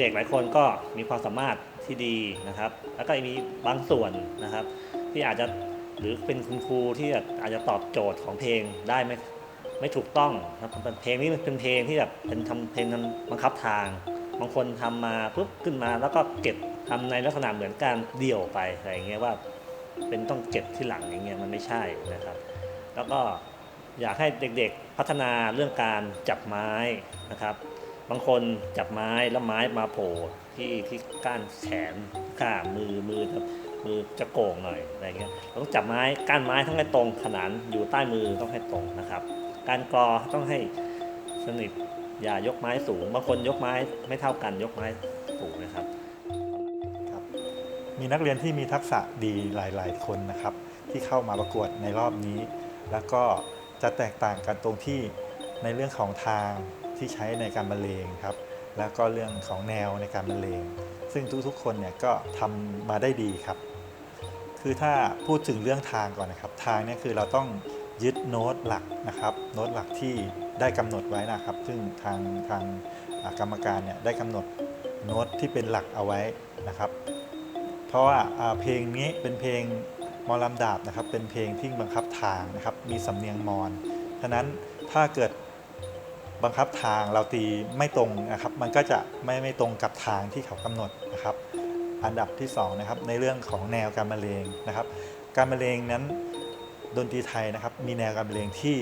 เด็กๆหลายคนก็มีความสามารถที่ดีนะครับ แล้วก็มีบางส่วนนะครับ ที่อาจจะหรือเป็นคุณครูที่อาจจะตอบโจทย์ของเพลงได้ไม่ไม่ถูกต้องนะครับเพลงนี้เป็นเพลงที่แบบเป็นทำเพลงบังคับทาง บางคนทำมาปุ๊บขึ้นมาแล้วก็เก็บทำในลักษณะเหมือนการเดี่ยวไปอะไรอย่างเงี้ยว่าเป็นต้องเก็บที่หลังอย่างเงี้ยมันไม่ใช่นะครับ แล้วก็อยากให้เด็กๆพัฒนาเรื่องการจับไม้นะครับ บางคนจับไม้แล้วไม้มาโผล่ที่ที่ก้านแขนข้ามือมือจะมือจะโก่งหน่อยอะไรเงี้ยต้องจับไม้ก้านไม้ต้องให้ตรงขนานอยู่ใต้มือต้องให้ตรงนะครับ การกรอต้องให้สนิทอย่ายกไม้สูงบางคนยกไม้ไม่เท่ากันยกไม้สูงนะครับครับ มีนักเรียนที่มีทักษะดีหลาย ๆ คนนะครับ ที่เข้ามาประกวดในรอบนี้ แล้วก็จะแตกต่างกันตรงที่ในเรื่องของทาง ที่ใช้ในการบรรเลงครับแล้วก็เรื่องของแนวในการบรรเลง ซึ่งทุกๆคนเนี่ยก็ทำมาได้ดีครับ คือถ้าพูดถึงเรื่องทางก่อนนะครับ ทางเนี่ยคือเราต้องยึดโน้ตหลักนะครับ โน้ตหลักที่ได้กำหนดไว้นะครับ ซึ่งทางทางกรรมการเนี่ยได้กำหนดโน้ตที่เป็นหลักเอาไว้นะครับ เพราะว่าเพลงนี้เป็นเพลงมอลำดาบนะครับ เป็นเพลงที่บังคับทางนะครับ มีสำเนียงมอญฉะนั้นถ้าเกิด บังคับทางเราตีไม่ตรงนะครับ มันก็จะไม่ไม่ตรงกับทางที่เขากำหนดนะครับ อันดับที่2นะครับในเรื่องของแนวการบรรเลงนะครับ การบรรเลงนั้นดนตรีไทยนะครับ มีแนวการบรรเลงที่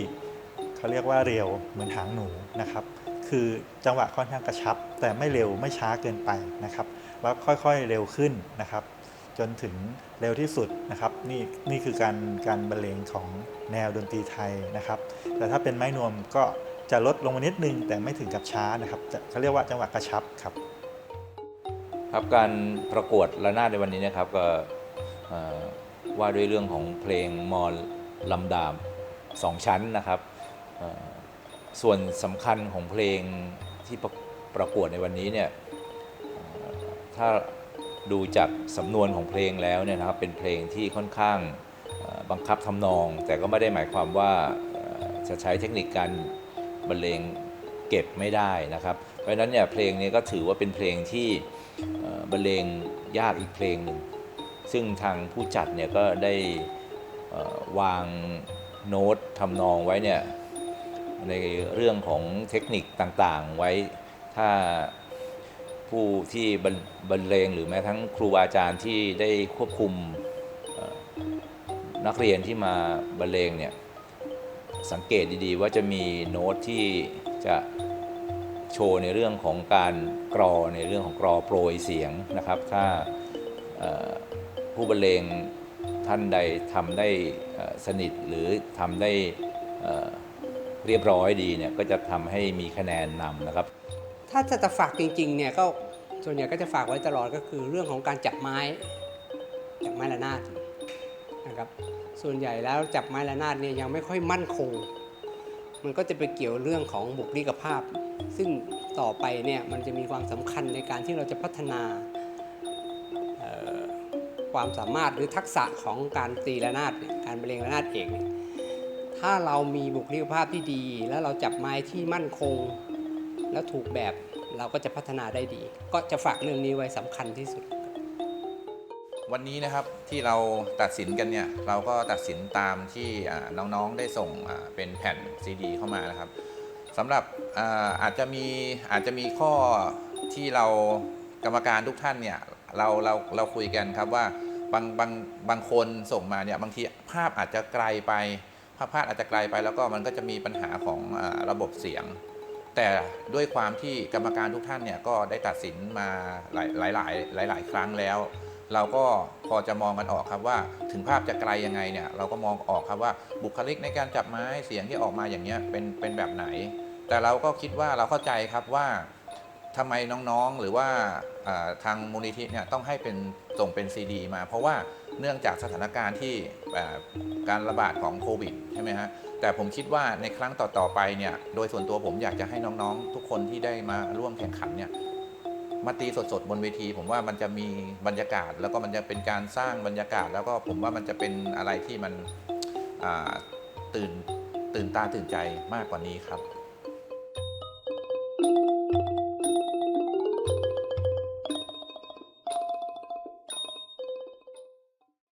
เขาเรียกว่าเร็วเหมือนหางหนูนะครับ คือจังหวะค่อนข้างกระชับ แต่ไม่เร็วไม่ช้าเกินไปนะครับ แล้วค่อยๆเร็วขึ้นนะครับ จนถึงเร็วที่สุดนะครับ นี่นี่คือการการบรรเลงของแนวดนตรีไทยนะครับ แต่ถ้าเป็นไม้นวมก็ จะลดลงมานิดนึง แต่ไม่ถึงกับช้านะครับจะเขาเรียกว่าจังหวะกระชับครับ ครับการประกวดระนาดในวันนี้นะครับก็เอ่อว่าด้วยเรื่องของเพลงมอลลำดามสองชั้นนะครับเอ่อส่วนสำคัญของเพลงที่ประประกวดในวันนี้เนี่ยเอ่อถ้าดูจากสำนวนของเพลงแล้วเนี่ยนะครับเป็นเพลงที่ค่อนข้าง เอ่อบังคับทำนองแต่ก็ไม่ได้หมายความว่าเอ่อจะใช้เทคนิคการ บรรเลงเก็บไม่ได้นะครับ เพราะฉะนั้นเนี่ยเพลงนี้ก็ถือว่าเป็นเพลงที่บรรเลงยากอีกเพลงหนึ่งซึ่งทางผู้จัดเนี่ยก็ได้วางโน้ตทำนองไว้เนี่ยในเรื่องของเทคนิคต่างๆไว้ถ้าผู้ที่บรรเลงหรือแม้ทั้งครูอาจารย์ที่ได้ควบคุมนักเรียนที่มาบรรเลงเนี่ย สังเกตดีๆ ว่าจะมีโน้ตที่จะโชว์ในเรื่องของการกรอในเรื่องของกรอโปรยเสียงนะครับ ถ้าผู้บรรเลงท่านใดทำได้สนิทหรือทำได้เอ่อเรียบร้อยดีเนี่ยก็จะทำให้มีคะแนนนำนะครับ ถ้าจะจะฝากจริงๆเนี่ยก็ส่วนใหญ่ก็จะฝากไว้ตลอดก็คือเรื่องของการจับไม้จับไม้ระนาด นะครับส่วนใหญ่แล้วจับไม้ระนาดเนี่ยยังไม่ค่อยมั่นคง มันก็จะไปเกี่ยวเรื่องของบุคลิกภาพ ซึ่งต่อไปเนี่ยมันจะมีความสำคัญในการที่เราจะพัฒนาความสามารถหรือทักษะของการตีระนาดการบรรเลงระนาดเองถ้าเรามีบุคลิกภาพที่ดี แล้วเราจับไม้ที่มั่นคง แล้วถูกแบบเราก็จะพัฒนาได้ดี ก็จะฝากเรื่องนี้ไว้สำคัญที่สุด วันนี้นะครับที่เราตัดสินกันเนี่ยเราก็ตัดสินตามที่น้องๆได้ส่งเป็นแผ่นซีดีเข้ามานะครับสำหรับอาอาจจะมีอาจจะมีข้อที่เรากรรมการทุกท่านเนี่ยเราเราเราคุยกันครับว่าบางบางบางคนส่งมาเนี่ยบางทีภาพอาจจะไกลไปภาพภาพอาจจะไกลไปแล้วก็มันก็จะมีปัญหาของอระบบเสียง แต่ด้วยความที่กรรมการทุกท่านเนี่ยก็ได้ตัดสินมาหลายหลายหลายหลายครั้งแล้ว เราก็พอจะมองกันออกครับว่า ถึงภาพจะไกลยังไงเนี่ยเราก็มองออกครับว่าบุคลิกในการจับไม้เสียงที่ออกมาอย่างเงี้ยเป็นเป็นแบบไหน แต่เราก็คิดว่าเราเข้าใจครับว่าทำไมน้องๆหรือว่าทางมูลนิธิเนี่ยต้องให้เป็นส่งเป็นซีดีมา เพราะว่าเนื่องจากสถานการณ์ที่การระบาดของโควิดใช่ไหมฮะแต่ผมคิดว่าในครั้งต่อๆไปเนี่ยโดยส่วนตัวผมอยากจะให้น้องๆ ทุกคนที่ได้มาร่วมแข่งขันเนี่ย มาตีสดๆบนเวที ผมว่ามันจะมีบรรยากาศ แล้วก็มันจะเป็นการสร้างบรรยากาศ แล้วก็ผมว่ามันจะเป็นอะไรที่มันตื่นตื่นตาตื่นใจมากกว่านี้ครับ